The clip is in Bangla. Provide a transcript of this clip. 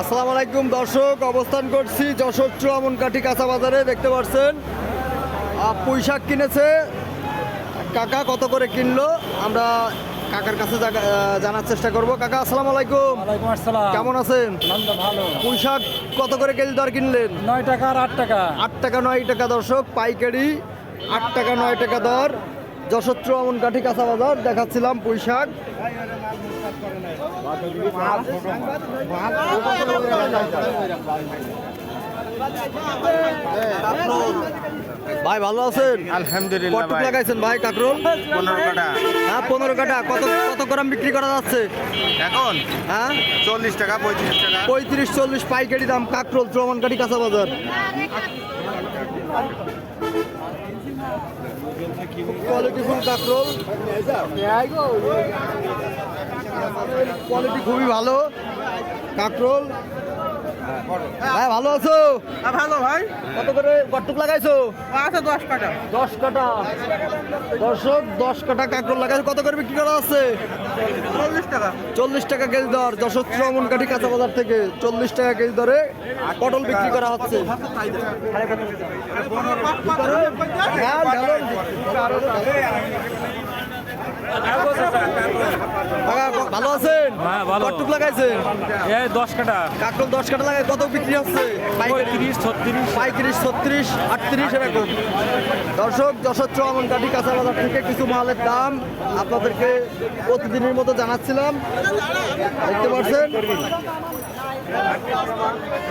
আসসালামু আলাইকুম দর্শক। অবস্থান করছি যশোর চুয়ামনকাঠি কাঁচা বাজারে দেখতে পাচ্ছেন? পুঁই শাক কিনেছে। কাকা কত করে কিনলো? আমরা কাকার কাছে জানার চেষ্টা করব। কাকা আসসালামু আলাইকুম। ওয়ালাইকুম আসসালাম। কেমন আছেন? আনন্দ ভালো। পুঁই শাক কত করে কেজি দর কিনলেন? নয় টাকা আর আট টাকা। আট টাকা নয় টাকা দর্শক। পাইকারি আট টাকা নয় টাকা দর। যশোর চুয়ামনকাঠি কাঁচা বাজার দেখাচ্ছিলাম পুঁই শাক ভাই ভালো আছেন? আলহামদুলিল্লাহ কত ভাই। লাগাইছেন ভাই কাকরোল? পনেরো কাটা হ্যাঁ পনেরো কাটা কত কত গ্রাম বিক্রি করা যাচ্ছে? এখন? হ্যাঁ? চল্লিশ টাকা পঁয়ত্রিশ টাকা। পঁয়ত্রিশ চল্লিশ পাইকারি দাম কাকরোল চুয়ামনকাঠি কাঁচা বাজার। কোয়ালিটিফুল কাকরোল। কোয়ালিটি খুবই ভালো। কাকরোল ভাই ভালো আছো? ভালো ভাই। কত করে কটুক লাগাইছো? আছে দশ কাটা। দশ কাটা। দর্শক দশ কাটা কাকরোল লাগাইছো। কত করে বিক্রি করা আছে? চল্লিশ টাকা। চল্লিশ টাকা কেজি দর। যশোর চমন কাঠি কাঁচা বাজার থেকে চল্লিশ টাকা কেজি দরে পটল বিক্রি করা হচ্ছে। হ্যাঁ, ভালো আছেন? হ্যাঁ, ভালো। কতটুক লাগাইছেন? এই দশ কাটা কাকরোল দশ কাটা লাগাই কত বিক্রি হচ্ছে? পাইকারি তিরিশ ছত্রিশ। পঁয়ত্রিশ ছত্রিশ আটত্রিশ এরকম। দর্শক যশোর চুয়ামন কাটি কাঁচা বাজার থেকে কিছু মালের দাম আপনাদেরকে প্রতিদিনের মতো জানাচ্ছিলাম। দেখতে পাচ্ছেন?